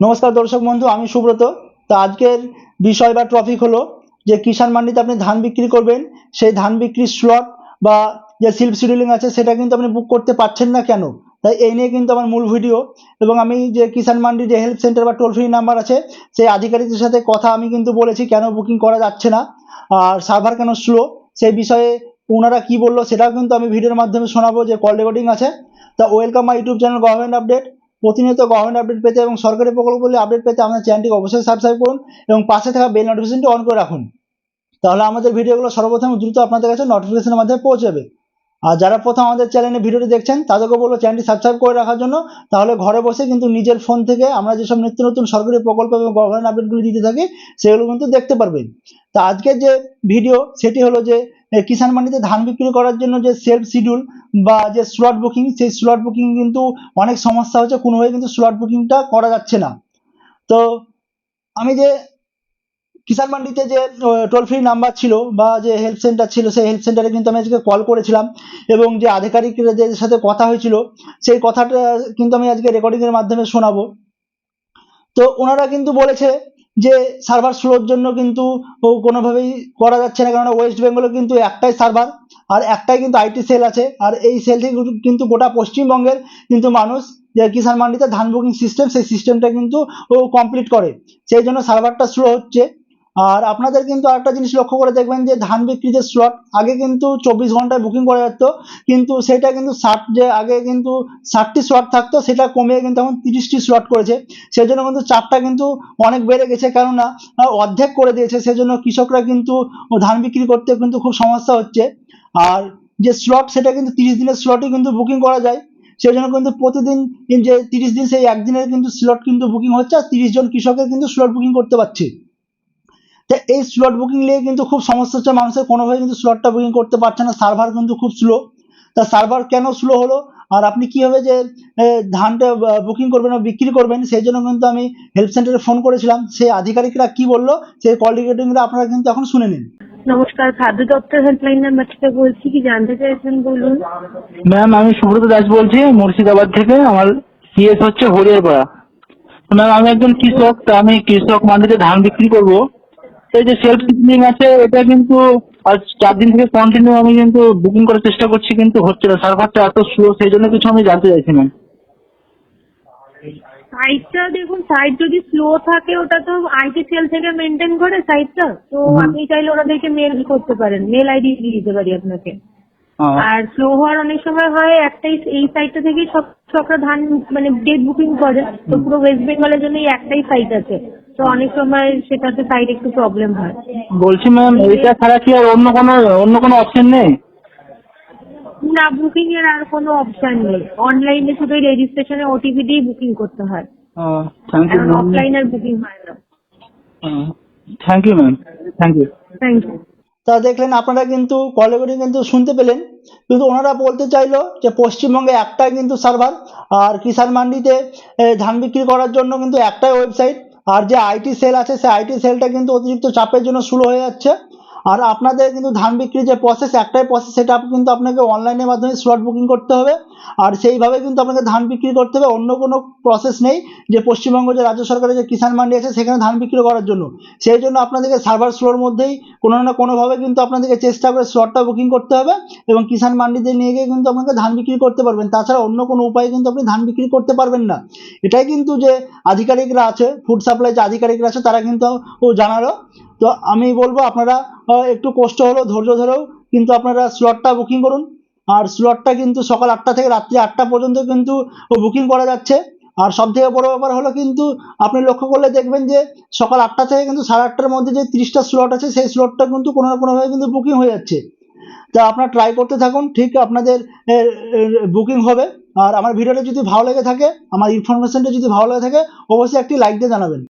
নমস্কার দর্শক বন্ধু, আমি সুব্রত। তো আজকের বিষয় বা টপিক হলো যে কিষাণ মান্ডিতে আপনি ধান বিক্রি করবেন, সেই ধান বিক্রির স্লট বা যে সিল্প শিডিউলিং আছে সেটা কিন্তু আপনি বুক করতে পারছেন না কেন? তাই এই নিয়ে কিন্তু আমার মূল ভিডিও এবং আমি যে কিষাণ মান্ডির যে হেল্প সেন্টার বা টোল ফ্রি নাম্বার আছে, সেই আধিকারিকদের সাথে কথা আমি কিন্তু বলেছি কেন বুকিং করা যাচ্ছে না। আর সার্ভার কেন স্লো সেই বিষয়ে ওনারা কি বলল সেটাও কিন্তু আমি ভিডিওর মাধ্যমে শোনাবো যে কল রেকর্ডিং আছে। তা welcome my YouTube channel government update প্রতিনিয়ত গভর্নমেন্ট আপডেট পেতে এবং সরকারি প্রকল্পগুলি আপডেট পেতে আমাদের চ্যানেলটিকে অবশ্যই সাবস্ক্রাইব করুন এবং পাশে থাকা বেল নোটিফিকেশনটি অন করে রাখুন। তাহলে আমাদের ভিডিওগুলো সর্বপ্রথম দ্রুত আপনাদের কাছে নোটিফিকেশনের মাধ্যমে পৌঁছে যাবে আর যারা প্রথম আমাদের চ্যানেলে ভিডিওটি দেখছেন তাদেরকে বলব চ্যানেলটি সাবস্ক্রাইব করে রাখার জন্য। তাহলে ঘরে বসে কিন্তু নিজের ফোন থেকে আমরা যেসব নিত্য নতুন সরকারি প্রকল্প এবং গভর্নমেন্ট আপডেটগুলি দিতে থাকি, সেগুলো কিন্তু দেখতে পারবেন। তা আজকের যে ভিডিও সেটি হলো যে কিষাণ মান্ডিতে ধান বিক্রি করার জন্য যে সেলফ শিডিউল বা যে স্লট বুকিং সেই স্লট বুকিং কিন্তু অনেক সমস্যা হচ্ছে। কোনোভাবে কিন্তু স্লট বুকিংটা করা যাচ্ছে না। তো আমি যে কিষাণ মান্ডিতে যে টোল ফ্রি নাম্বার ছিল বা যে হেল্প সেন্টার ছিল, সেই হেল্প সেন্টারে কিন্তু আমি আজকে কল করেছিলাম এবং যে আধিকারিকদের সাথে কথা হয়েছিল, সেই কথাটা কিন্তু আমি আজকে রেকর্ডিংয়ের মাধ্যমে শোনাবো। তো ওনারা কিন্তু বলেছে যে সার্ভার স্লোর জন্য কিন্তু কোনোভাবেই করা যাচ্ছে না। কেননা ওয়েস্ট বেঙ্গলে কিন্তু একটাই সার্ভার আর একটাই কিন্তু আইটি সেল আছে। আর এই সেল থেকে কিন্তু গোটা পশ্চিমবঙ্গের কিন্তু মানুষ যে কিষাণ মান্ডিতে ধান বুকিং সিস্টেম সেই সিস্টেমটা কিন্তু ও কমপ্লিট করে। সেই জন্য সার্ভারটা স্লো হচ্ছে। আর আপনাদের কিন্তু আরেকটা জিনিস লক্ষ্য করে দেখবেন যে ধান বিক্রি যে স্লট আগে কিন্তু চব্বিশ ঘন্টায় বুকিং করা যেত, কিন্তু সেটা কিন্তু ষাট যে আগে কিন্তু ষাটটি স্লট থাকতো, সেটা কমে কিন্তু এখন তিরিশটি স্লট করেছে। সেজন্য কিন্তু চাপটা কিন্তু অনেক বেড়ে গেছে, কেননা অর্ধেক করে দিয়েছে, সেজন্য কৃষকরা কিন্তু ধান বিক্রি করতে কিন্তু খুব সমস্যা হচ্ছে। আর যে স্লট সেটা কিন্তু তিরিশ দিনের স্লটই কিন্তু বুকিং করা যায়। সেই জন্য কিন্তু প্রতিদিন যে তিরিশ দিন, সেই একদিনের কিন্তু স্লট কিন্তু বুকিং হচ্ছে, আর তিরিশ জন কৃষকের কিন্তু স্লট বুকিং করতে পারছে। তা এই স্লট বুকিং নিয়ে কিন্তু খুব সমস্যা হচ্ছে মানুষের। কোনোভাবে কিন্তু স্লটটা বুকিং করতে পারছে না। সার্ভার কিন্তু খুব স্লো তা সার্ভার কেন স্লো হলো? আর আপনি কীভাবে যে ধানটা বুকিং করবেন বা বিক্রি করবেন সেই জন্য কিন্তু আমি হেল্প সেন্টারে ফোন করেছিলাম। সেই আধিকারিকরা কি বলল? সেই কল রেকর্ডিংটা আপনারা কিন্তু এখন শুনে নিন। নমস্কার খাদ্য দপ্তর হেল্পলাইন নাম্বার থেকে বলছি কি জানতে চাইছেন বলুন। ম্যাম আমি সুব্রত দাস বলছি মুর্শিদাবাদ থেকে। আমার সিএস হচ্ছে হরিয়ারপাড়া। ম্যাম আমি একজন কৃষক তা আমি কৃষক মান্ডিতে ধান বিক্রি করব। এই যে সেলফ সিপলিং আছে এটা কিন্তু আজ চার দিন থেকে কন্টিনিউ আমি কিন্তু বুকিং করার চেষ্টা করছি কিন্তু হচ্ছে না। সার্ভারটা এত স্লো সেই জন্য কিছু আমি জানতে চাইছি ম্যাম সাইটটা দেখুন সাইট যদি স্লো থাকে ওটা তো আইটি সেল থেকে মেনটেন করে সাইটটা তো আপনি চাইলে ওনাদেরকে মেল করতে পারেন। মেল আইডি দিয়ে দিতে পারি আপনাকে। আর স্লো হওয়ার অনেক সময় হয় একটাই এই সাইটটা থেকেই সব সবটা ধান মানে ডেট বুকিং করে। তো পুরো ওয়েস্ট বেঙ্গলের জন্য এই একটাই সাইট আছে। তো অনেক সময় সেটাতে সাইট একটু প্রবলেম হয়। বলছি ম্যাম এইটা ছাড়া কি আর অন্য কোনো অন্য কোনো অপশন নেই? না বুকিং এর আর কোনো অপশন নেই। অনলাইনে শুধু রেজিস্ট্রেশনে ওটিপি দিয়ে বুকিং করতে হয়। থ্যাংক ইউ ম্যাম অফলাইন আর বুকিং হয় না। Thank you ma'am thank you thank you তা দেখলেন আপনারা কিন্তু কল রেকর্ডিং কিন্তু শুনতে পেলেন। কিন্তু ওনারা বলতে চাইলো যে পশ্চিমবঙ্গে একটাই কিন্তু সার্ভার আর কিষাণ মান্ডিতে ধান বিক্রি করার জন্য কিন্তু একটাই ওয়েবসাইট আর যে আইটি সেল আছে, সেই আইটি সেলটা কিন্তু অতিরিক্ত চাপের জন্য স্লো হয়ে যাচ্ছে। আর আপনাদের কিন্তু ধান বিক্রির যে প্রসেস একটাই প্রসেস সেটা কিন্তু আপনাকে অনলাইনের মাধ্যমে স্লট বুকিং করতে হবে। আর সেইভাবে কিন্তু আপনাকে ধান বিক্রি করতে হবে। অন্য কোনো প্রসেস নেই যে পশ্চিমবঙ্গ, যে রাজ্য সরকারের যে কিষাণ মান্ডি আছে, সেখানে ধান বিক্রি করার জন্য। সেই জন্য আপনাদেরকে সার্ভার স্লোর মধ্যেই কোনো না কোনোভাবে কিন্তু আপনাদেরকে চেষ্টা করে স্লটটা বুকিং করতে হবে এবং কিষাণ মান্ডিতে নিয়ে গিয়ে কিন্তু আপনাকে ধান বিক্রি করতে পারবেন। তাছাড়া অন্য কোনো উপায়ে কিন্তু আপনি ধান বিক্রি করতে পারবেন না। এটাই কিন্তু যে আধিকারিকরা আছে ফুড সাপ্লাই যে আধিকারিকরা আছে, তারা কিন্তু ও জানালো। তো আমি বলব আপনারা একটু কষ্ট হলেও, ধৈর্য ধরেও কিন্তু আপনারা স্লটটা বুকিং করুন। আর স্লটটা কিন্তু সকাল আটটা থেকে রাত্রি আটটা পর্যন্ত কিন্তু বুকিং করা যাচ্ছে। আর সব থেকে বড় ব্যাপার হলো কিন্তু আপনি লক্ষ্য করলে দেখবেন যে সকাল আটটা থেকে কিন্তু সাড়ে আটটার মধ্যে যে তিরিশটা স্লট আছে, সেই স্লটটা কিন্তু কোনো না কোনোভাবে কিন্তু বুকিং হয়ে যাচ্ছে। তা আপনারা ট্রাই করতে থাকুন, ঠিক আপনাদের বুকিং হবে। আর আমার ভিডিওটা যদি ভালো লেগে থাকে, আমার ইনফরমেশনটা যদি ভালো লেগে থাকে, অবশ্যই একটি লাইক দিয়ে জানাবেন।